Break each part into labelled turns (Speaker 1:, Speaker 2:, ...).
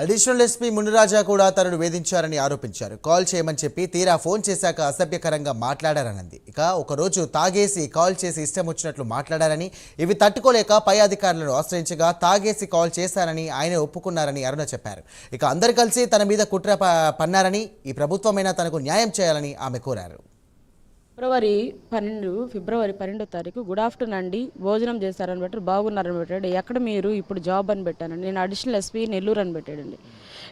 Speaker 1: Additional SP Muniraja కూడా తనను వేధించారని ఆరోపించారు. కాల్ చేయమని చెప్పి తీరా ఫోన్ చేశాక అసభ్యకరంగా మాట్లాడారనంది. ఇక ఒకరోజు తాగేసి కాల్ చేసి ఇష్టం వచ్చినట్లు మాట్లాడారని ఇవి తట్టుకోలేక పై అధికారులను ఆశ్రయించగా తాగేసి కాల్ చేశారని ఆయన ఒప్పుకున్నారని అరుణ చెప్పారు. ఇక అందరు కలిసి తన మీద కుట్ర పన్నారని ఈ ప్రభుత్వమైనా తనకు న్యాయం చేయాలని ఆమె కోరారు.
Speaker 2: ఫిబ్రవరి పన్నెండు ఫిబ్రవరి పన్నెండో తారీఖు గుడ్ ఆఫ్టర్నూన్ అండి. భోజనం చేశారని పెట్టారు బాగున్నారని పెట్టాడు ఎక్కడ మీరు ఇప్పుడు జాబ్ అని పెట్టానండి. నేను అడిషనల్ ఎస్పీ నెల్లూరు అని పెట్టాడండి.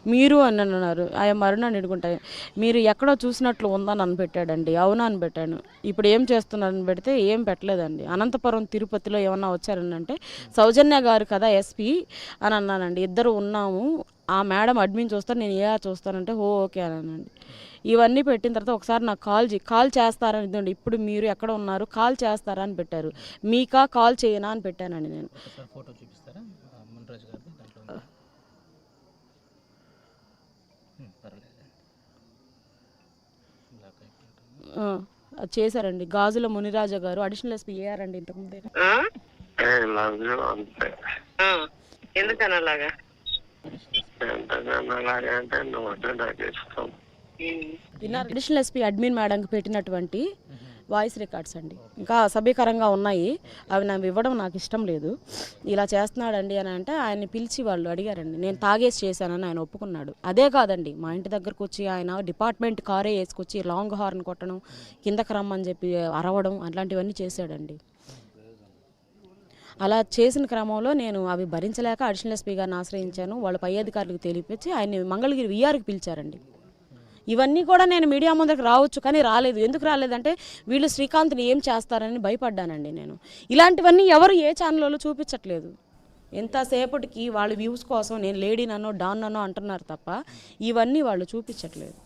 Speaker 2: మీరు అని అన్నారు. ఆయన మరుణ నిడుకుంటాయి మీరు ఎక్కడో చూసినట్లు ఉందని అని పెట్టాడండి. అవునా అని పెట్టాను. ఇప్పుడు ఏం చేస్తున్నారని పెడితే ఏం పెట్టలేదండి. అనంతపురం తిరుపతిలో ఏమన్నా వచ్చారని అంటే సౌజన్య గారు కదా ఎస్పీ అని అన్నానండి. ఇద్దరు ఉన్నాము. ఆ మేడం అడ్మిన్ చూస్తాను నేను ఏ చూస్తానంటే ఓ ఓకే అన్నానండి ఇవన్నీ పెట్టిన తర్వాత ఒకసారి నాకు కాల్ చే కాల్ చేస్తారని ఇదండి ఇప్పుడు మీరు ఎక్కడ ఉన్నారు కాల్ చేస్తారా అని పెట్టారు. మీకా కాల్ చేయనా అని పెట్టానండి నేను.
Speaker 3: ఫోటో చూపిస్తారా?
Speaker 2: చేశారండి. గాజుల మునిరాజా గారు అడిషనల్ ఎస్పీ ఏఆర్ అండి ఇంతకుముందే
Speaker 4: ఆ?
Speaker 5: లవ్ యూ అంతే.
Speaker 4: ఆ. ఎందుకని అలాగా?
Speaker 5: ఎంతకన్నా అలాగే అంటే నువ్వు నాకు ఇష్టం
Speaker 2: విన్నారు అడిషనల్ ఎస్పీ అడ్మిన్ మేడంకి పెట్టినటువంటి వాయిస్ రికార్డ్స్ అండి. ఇంకా అసభ్యకరంగా ఉన్నాయి. అవి నాకు ఇవ్వడం నాకు ఇష్టం లేదు. ఇలా చేస్తున్నాడండి అని అంటే ఆయన్ని పిలిచి వాళ్ళు అడిగారండి. నేను తాగేసి చేశానని ఆయన ఒప్పుకున్నాడు. అదే కాదండి మా ఇంటి దగ్గరకు వచ్చి ఆయన డిపార్ట్మెంట్ కారే వేసుకొచ్చి లాంగ్ హార్న్ కొట్టడం కిందకి రమ్మని చెప్పి అరవడం అట్లాంటివన్నీ చేశాడండి. అలా చేసిన క్రమంలో నేను అవి భరించలేక అడిషనల్ ఎస్పీ గారిని ఆశ్రయించాను. వాళ్ళ పై అధికారులకు తెలిపించి ఆయన మంగళగిరి విఆర్కి పిలిచారండి. ఇవన్నీ కూడా నేను మీడియా ముందుకు రావచ్చు కానీ రాలేదు. ఎందుకు రాలేదంటే వీళ్ళు శ్రీకాంత్ని ఏం చేస్తారని భయపడ్డానండి నేను. ఇలాంటివన్నీ ఎవరు ఏ ఛానల్లో చూపించట్లేదు. ఎంతసేపటికి వాళ్ళ వ్యూస్ కోసం నేను లేడీననో డాన్ననో అంటున్నారు తప్ప ఇవన్నీ వాళ్ళు చూపించట్లేదు.